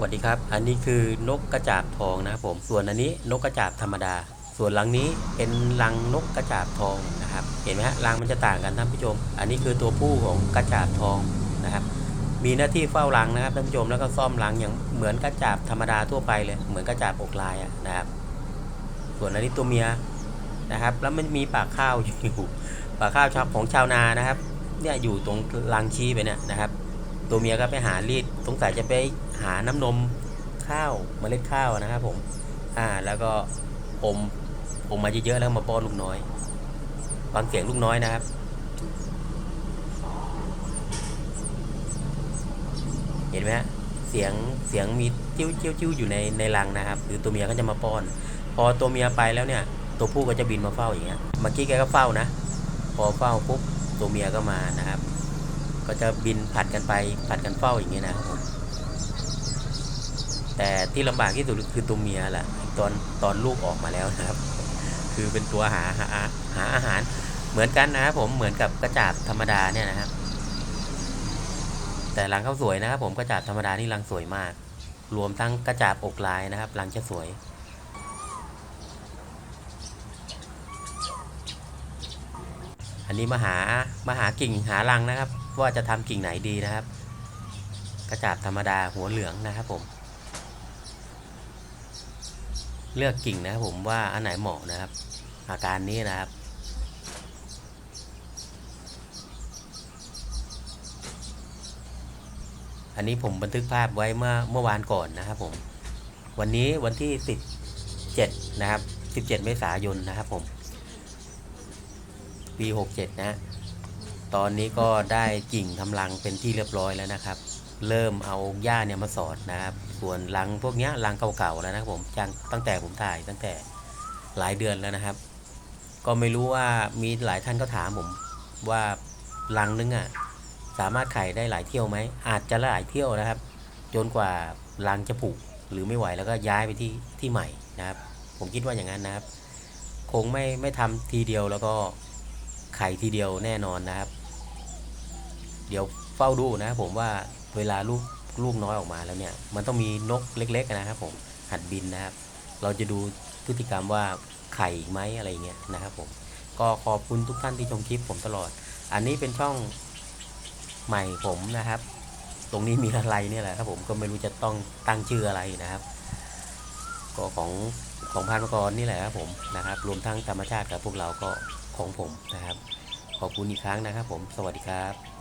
สวัสดีครับ อันนี้คือนกกระจาบทองนะครับผม ส่วนอันนี้นกกระจาบธรรมดา ส่วนรังนี้เป็นรังนกกระจาบทองนะครับ เห็นไหมฮะรังมันจะต่างกันท่านผู้ชม อันนี้คือตัวผู้ของกระจาบทองนะครับ มีหน้าที่เฝ้ารังนะครับท่านผู้ชมแล้วก็ซ่อมรังอย่างเหมือนกระจาบธรรมดาทั่วไปเลย เหมือนกระจาบอกลายนะครับ ส่วนอันนี้ตัวเมียนะครับ แล้วมันมีปากข้าวอยู่ปากข้าวชาวของชาวนานะครับ เนี่ยอยู่ตรงรังชี้ไปเนี่ยนะครับ ตัวเมียก็ไปหารีดสงสัยจะไปหาน้ำนมข้าวเมล็ดข้าวนะครับผม อ่า แล้วก็อมอมมาเยอะๆแล้วมาป้อนลูกน้อยฟังเสียงลูกน้อยนะครับเห็นไหมฮะเสียงเสียงมีจิ้วจิ้วจิ้วอยู่ในในรังนะครับคือตัวเมียก็จะมาป้อน พอตัวเมียไปแล้วเนี่ย ตัวผู้ก็จะบินมาเฝ้าอย่างเงี้ยเมื่อกี้แกก็เฝ้านะ พอเฝ้าปุ๊บตัวเมียก็มานะครับ ก็จะบินผัดกันไปผัดกันเฝ้าอย่างเงี้นะครับผมแต่ที่ลำบากที่สุดคือตัวเมียแหละตอนตอนลูกออกมาแล้วนะครับ คือเป็นตัวหาหาหาอาหารเหมือนกันนะครับผมเหมือนกับกระจาบธรรมดาเนี่ยนะครับ แต่รังเขาสวยนะครับผมกระจาบธรรมดานี่รังสวยมาก รวมทั้งกระจาบอกลายนะครับรังจะสวยอันนี้มาหามาหากิ่งหารังนะครับ ว่าจะทำกิ่งไหนดีนะครับ กระจาบธรรมดาหัวเหลืองนะครับผม เลือกกิ่งนะครับผมว่าอันไหนเหมาะนะครับ อาการนี้นะครับอันนี้ผมบันทึกภาพไว้เมื่อเมื่อวานก่อนนะครับผม วันนี้วันที่ 17 นะครับ 17 เมษายนนะครับผม ปี 67 นะ ตอนนี้ก็ได้กิ่งทำรังเป็นที่เรียบร้อยแล้วนะครับ เริ่มเอาหญ้าเนี่ยมาสอดนะครับ ส่วนรังพวกนี้รังเก่าๆแล้วนะครับผมจังตั้งแต่ผมถ่ายตั้งแต่หลายเดือนแล้วนะครับ ก็ไม่รู้ว่ามีหลายท่านก็ถามผมว่ารังนึงอะสามารถไข่ได้หลายเที่ยวไหมอาจจะหลายเที่ยวนะครับ จนกว่ารังจะผุหรือไม่ไหวแล้วก็ย้ายไปที่ที่ใหม่นะครับ ผมคิดว่าอย่างนั้นนะครับ คงไม่ไม่ทำทีเดียวแล้วก็ไข่ทีเดียวแน่นอนนะครับ เดี๋ยวเฝ้าดูนะผมว่าเวลาลูกลูกน้อยออกมาแล้วเนี่ย มันต้องมีนกเล็ก ๆ นะครับ ผมหัดบินนะครับ เราจะดูพฤติกรรมว่าไข่ไหมอะไรเงี้ยนะครับ ผม ก็ขอบคุณทุกท่านที่ชมคลิปผมตลอด อันนี้เป็นช่องใหม่ผมนะครับ ตรงนี้มีอะไรเนี่ยแหละครับ ผมก็ไม่รู้จะต้องตั้งชื่ออะไรนะครับ ก็ของของพานกรนี่แหละครับผมนะครับ รวมทั้งธรรมชาติกับพวกเราก็ของผมนะครับ ขอบคุณอีกครั้งนะครับ ผม สวัสดีครับ